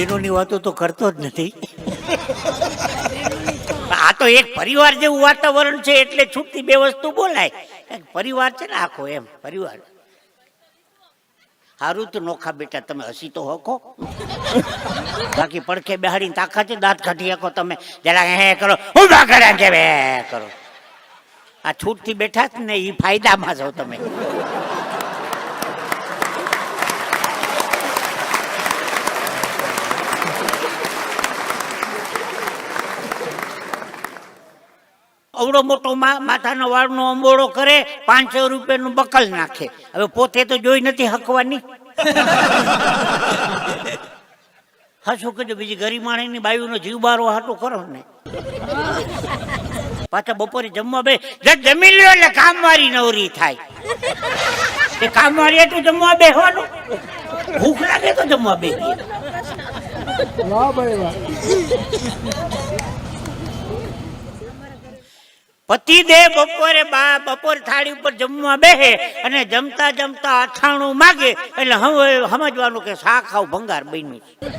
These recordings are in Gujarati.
બેનોની વાતો તો કરતો જ નથી. આ તો એક પરિવાર જેવું વાતાવરણ છે, એટલે છૂટતી બે વસ્તુ બોલાય. પરિવાર છે ને આખો એમ, પરિવાર. સારું તો નોખા બેટા, તમે હસી તો હકો. બાકી પડખે બેહાડીને તાકાત છે, દાંત કાઢી શકો તમે. જરા હે કરો. હું કરે છે બે કરો. આ છૂટથી બેઠા જ ને એ ફાયદામાં છો તમે. અવડો મોટો મા- માથાના વાળનો અંબોળો કરે પાંચસો રૂપિયાનું બકલ નાખે. હવે પોતે તો જોઈ નથી હકવાની. હા શું કીધું બીજી ગરીબ માણીની બાયુનો જીવ બારો હાટો કરો ને. પાછા બપોરે જમવા બે. જ જમી લ્યો એટલે કામવાળી નવરી થાય. એ કામવાળી એટલું જમવા બેસવાનું ભૂખ લાગે તો જમવા બે વાહ ભાઈ વાહ. પતિદેવ બપોરે બા બપોરે થાળી ઉપર જમવા બેહે અને જમતા જમતા અથાણું માગે એટલે હવે સમજવાનું કે શાક ખાવ ભંગાર બન્યું છે.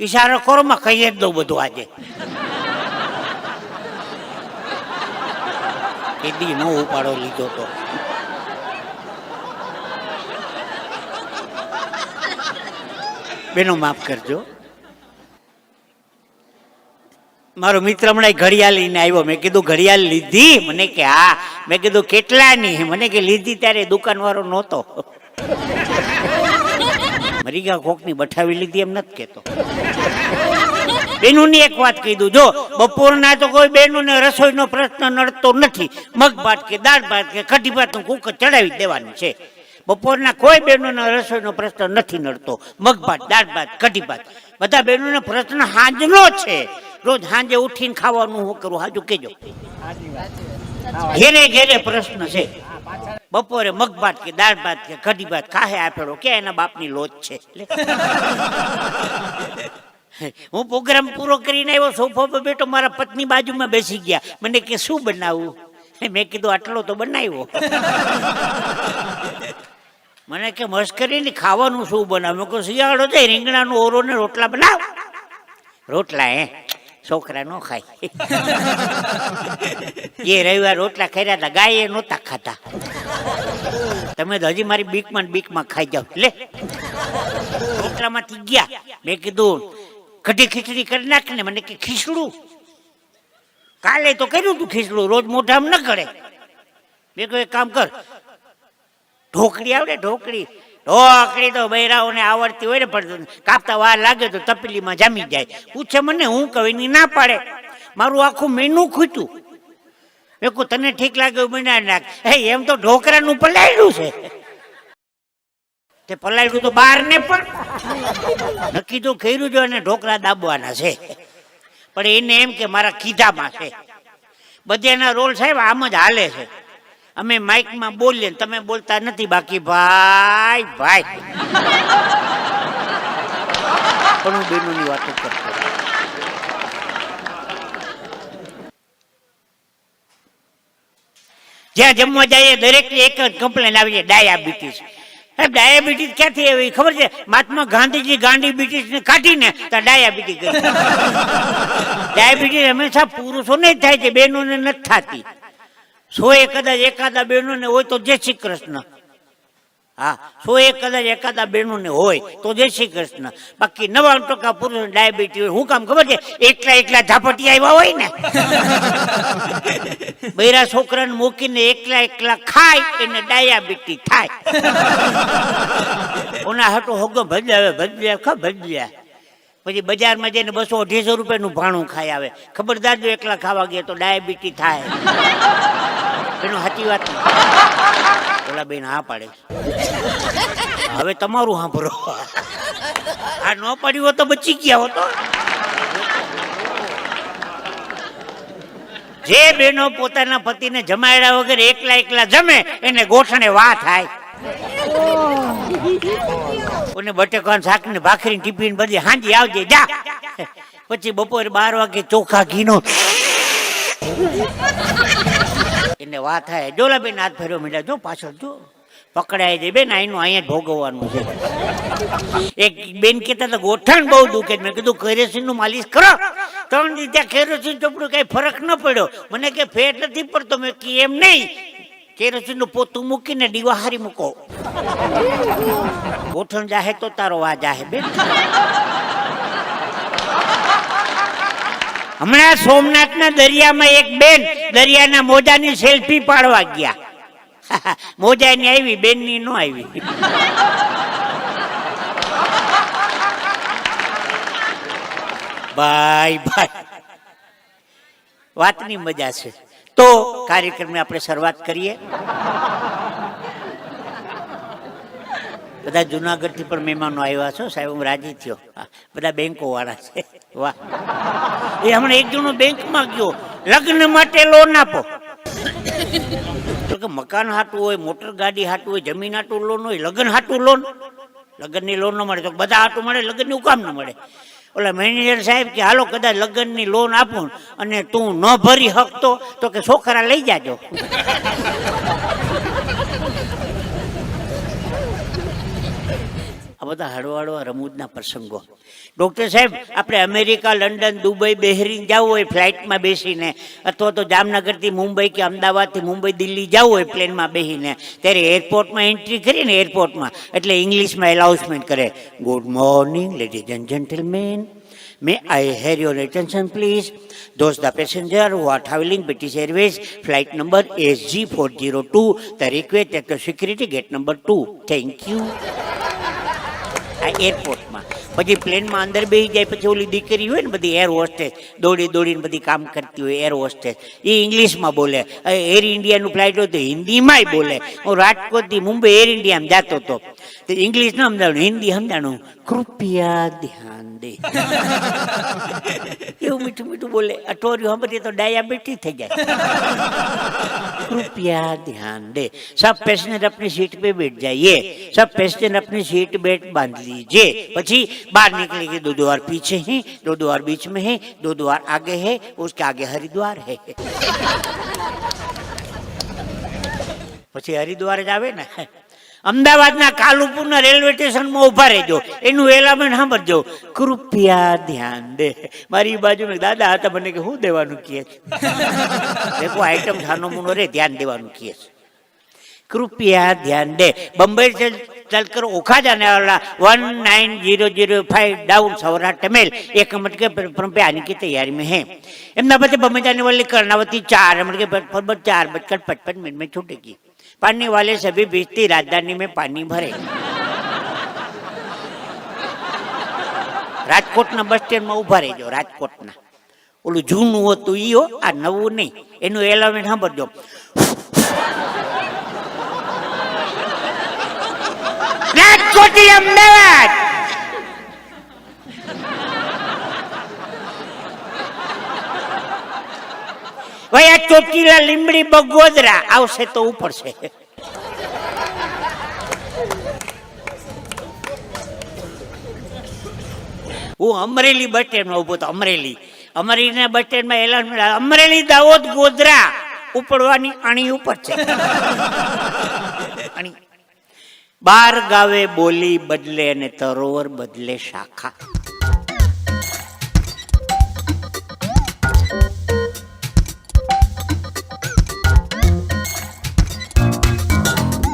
ઈશારો કરો માં કહી જ દઉં બધું આજે. કેદી નો ઉપાડો લીધો તો. બેનો માફ કરજો. મારો મિત્ર હમણાં ઘડિયાળ લઈને આવ્યો. મેં કીધું, ઘડિયાળ લીધી? મને કે, હા. મેં કીધું, કેટલાની? મને કે, લીધી ત્યારે દુકાનવાળો નહોતો. મરી ગયા, કોકની બઠાવી લીધી એમ નથી કેતો બેનુની એક વાત કહી દઉં જો, બપોરના તો કોઈ બેનુને રસોઈનો પ્રશ્ન નડતો નથી. મગ ભાત કે દાળ ભાત કે કઢી ભાતનું કુકર ચડાવી દેવાનું છે. બપોરના કોઈ બહેનોને રસોઈનો પ્રશ્ન નથી નડતો. મગ ભાત દાળ ભાત કઢી ભાત બધા બહેનોનો પ્રશ્ન હાંજનો છે. રોજ હાંજે ઉઠીને ખાવાનું હું કરું? હાજુ કેજો ઘેરે ઘેરે પ્રશ્ન છે. બપોરે મગ ભાત કે દાળ ભાત કે કઢી ભાત ખાહે આપેલો કે એના બાપની લોચ છે. હું પ્રોગ્રામ પૂરો કરીને આવ્યો, સોફા પર બેઠો, મારા પત્ની બાજુમાં બેસી ગયા. મને કે, શું બનાવવું મેં કીધું, આટલો તો બનાવ્યો. મને કે મસ્કરી ની ખાવાનું શું બનાવ? કે શિયાળો છે રીંગણાનો ઓરો ને રોટલા બનાવ. રોટલા હે? છોકરા નો ખાય. એ રવિવાર રોટલા ખાઈ હતા ગાય એ નહોતા ખાતા. તમે તો હજી મારી બીકમાં બીકમાં ખાઈ જાવ લે. રોટલામાંથી ગયા. મેં કીધું કઢી ખીચડી કરી નાખ ને. મને કે ખીચડું? કાલે તો કર્યું તું ખીચડું રોજ મોઢામાં ન કરે મેં કહ્યું એક કામ કર ઢોકળી આવડે, ઢોકળી. ઢોકળી તો બૈરાઓને આવડતી હોય ને, પણ કાપતા વાર લાગે તો તપેલીમાં જામી જાય. પૂછે મને, હું કહું ના પાડે. મારું આખું મેનુ ખૂટ્યું. મેં કહું, તને ઠીક લાગે બનાવી નાખ. હે, એમ તો ઢોકરાનું પલાયડું છે. તે પલાયડું તો બહાર ને પણ. નક્કી તો કર્યું જો અને ઢોકરા દાબવાના છે. પણ એને એમ કે, મારા કીધામાં છે. બધાના રોલ સાહેબ આમ જ હાલે છે. અમે માઇકમાં બોલીએ તમે બોલતા નથી બાકી. ભાઈ ભાઈ. પણ હું બેનોની વાતો કરતો જ્યાં જમવા જઈએ દરેક એક જ કમ્પ્લેન આવી જાય ડાયાબિટીસ ડાયાબિટીસ ક્યાંથી આવી? ખબર છે? મહાત્મા ગાંધીજી ગાંડીબિટીસ ને કાઢીને તો ડાયાબિટીસ ગઈ. ડાયાબિટીસ હંમેશા પુરુષોને જ થાય છે બહેનોને નથી થતી. સો એ કદાચ એકાદા બહેનોને હોય તો જય શ્રી કૃષ્ણ. હા સો એ કદાચ એકાદા બહેનોને હોય તો જય શ્રી કૃષ્ણ. બાકી નવા ટકા પુરુષ ડાયાબિટીસ હોય હું કામ ખબર છે? એકલા એકલા ઝાપટી આવ્યા હોય ને. બૈરા છોકરાને મૂકીને એકલા એકલા ખાય એને ડાયાબિટી થાય. ઓના હટો હોગો ભજ્યા ભજ્યા ખા ભજ્યા. પછી બજારમાં જઈને બસો અઢીસો રૂપિયાનું ભાણું ખાઈ આવે. ખબરદાર જો એકલા ખાવા ગયા તો ડાયાબિટી થાય. એનું સાચી વાત. ઓલા બેન હા પાડે હવે તમારું સાંભળો. આ ન પાડ્યું હોત તો બચી ગયા હોતો જે બેનો પોતાના પતિને જમાડ્યા વગર એકલા એકલા જમે, એને ગોઠણે વા થાય. અને બટેકાન શાક ને ભાખરી ટિફિન બધી હાંજી આવજે, જા. પછી બપોરે બાર વાગે ચોખા ઘીનો. એને વાત થાય. જોલાબેન હાથ ફેરવો મીડા. જો પાછળ, જો. પકડાય છે બેન આઈનું અહીંયા ભોગવવાનું છે. એક બેન કહેતા તો ગોઠણ બહુ દુખે મેં કીધું, કેરોસીનનું માલિશ કરો. ત્રણ રીતે કેરોસીન ચોપડું, કઈ ફરક ન પડ્યો. મને કે, ફેટ નથી પડતો. મેં કી એમ નહીં. કેરોસીનનું પોતું મૂકીને દીવા હારી મૂકો. ગોઠણ જાહે તો તારો વા જાહે, બેન. હમણાં સોમનાથના દરિયામાં એક બેન દરિયાના મોજાની સેલ્ફી પાડવા ગયા. મોજાની આવી, બેનની ન આવી. ભાઈ ભાઈ. વાતની મજા છે. તો કાર્યક્રમની આપણે શરૂઆત કરીએ. બધા જુનાગઢથી પણ મહેમાનો આવ્યા છો, સાહેબ, હું રાજી થયો. બધા બેંકો વાળા છે. વાહ. એ હમણાં એક જણો બેંકમાં ગયો. લગ્ન માટે લોન આપો. તો કે મકાન હાટું હોય, મોટર ગાડી હાટું હોય, જમીન હાટું લોન હોય, લગ્ન હાટું લોન લગ્નની લોન ન મળે તો બધા હાટું મળે, લગ્નનું કામ ન મળે. ઓલા મેનેજર સાહેબ કે, હાલો, કદાચ લગ્નની લોન આપું અને તું ન ભરી શકતો તો કે છોકરા લઈ જાજો. આ બધા હળવા હળવા રમૂજના પ્રસંગો ડૉક્ટર સાહેબ આપણે અમેરિકા લંડન દુબઈ બહેરીન જવું હોય ફ્લાઇટમાં બેસીને અથવા તો જામનગરથી મુંબઈ કે અમદાવાદથી મુંબઈ દિલ્હી જવું હોય પ્લેનમાં બેસીને ત્યારે એરપોર્ટમાં એન્ટ્રી કરીને એરપોર્ટમાં એટલે ઇંગ્લિશમાં એલાઉન્સમેન્ટ કરે good morning ladies and gentleman May I have your attention, please? Those the passenger who are traveling British Airways flight number SG402, the request at the security gate number 2. Thank you. ไอเอ็สกด પછી પ્લેનમાં અંદર બેસી જાય પછી ઓલી દીકરી હોય ને બધી એર હોસ્ટેસ દોડી દોડીને બધી કામ કરતી હોય એર હોસ્ટેસ એ ઇંગ્લિશમાં બોલે હવે એર ઇન્ડિયાનું ફ્લાઇટ હોય તો હિન્દીમાંય બોલે હું રાજકોટથી મુંબઈ એર ઇન્ડિયામાં જતો હતો તો ઇંગ્લિશ ન સમજાણું હિન્દી સમજાણું કૃપયા ધ્યાન દે એવું મીઠું મીઠું બોલે અઠવાડિયું સાંભળીએ તો ડાયાબિટીસ થઈ જાય कृपया ध्यान दे सब पैसेंजर अपनी सीट पे बैठ जाइए सब पैसेंजर अपनी सीट बेल्ट बांध लीजिए પછી बाहर निकलेंगे दो द्वार पीछे हैं दो द्वार बीच में है दो द्वार आगे है उसके आगे हरिद्वार है પછી હરિદ્વાર જ આવે ને અમદાવાદના કાલુપુરના રેલવે સ્ટેશનમાં ઊભા રહેજો એનું એલામેન્ટ સાંભળજો કૃપયા ધ્યાન દે મારી બાજુ દાદા હતા મને કે શું દેવાનું કહે છે देखो आइटम छानो मुनो रे ध्यान देवानु किए છે. कृपया ध्यान दे बम्बई से चलकर ओखा जाने वाला one nine zero zero five down Saurashtra mail एक मिनट के प्लेटफॉर्म पे आने की तैयारी में है एमना बच्चे बम्बई जाने वाली कर्णावती चार मिनट के प्लेटफॉर्म पर चार बजकर पचपन मिनट में छूटेगी पानी वाले सभी बेचती राजधानी में पानी भरे રાજકોટના બસ સ્ટેન્ડમાં ઊભા રહેજો રાજકોટના ઓલું જૂનું હતું ઈ હો આ નવું નહીં એનું એલામેન્ટ સાંભળજો રાજકોટથી અમદાવાદ ભાઈ આ ચોટીલા લીમડી બગોદરા? આવશે તો ઉપર છે. હું અમરેલી બટેનમાં સ્ટેન્ડમાં તો અમરેલી. અમરેલીના બટેનમાં એલાન અમરેલી દાહોદ ગોધરા ઉપડવાની અણી ઉપર છે. અણી. બાર ગાવે બોલી બદલે અને તરોવર બદલે શાખા.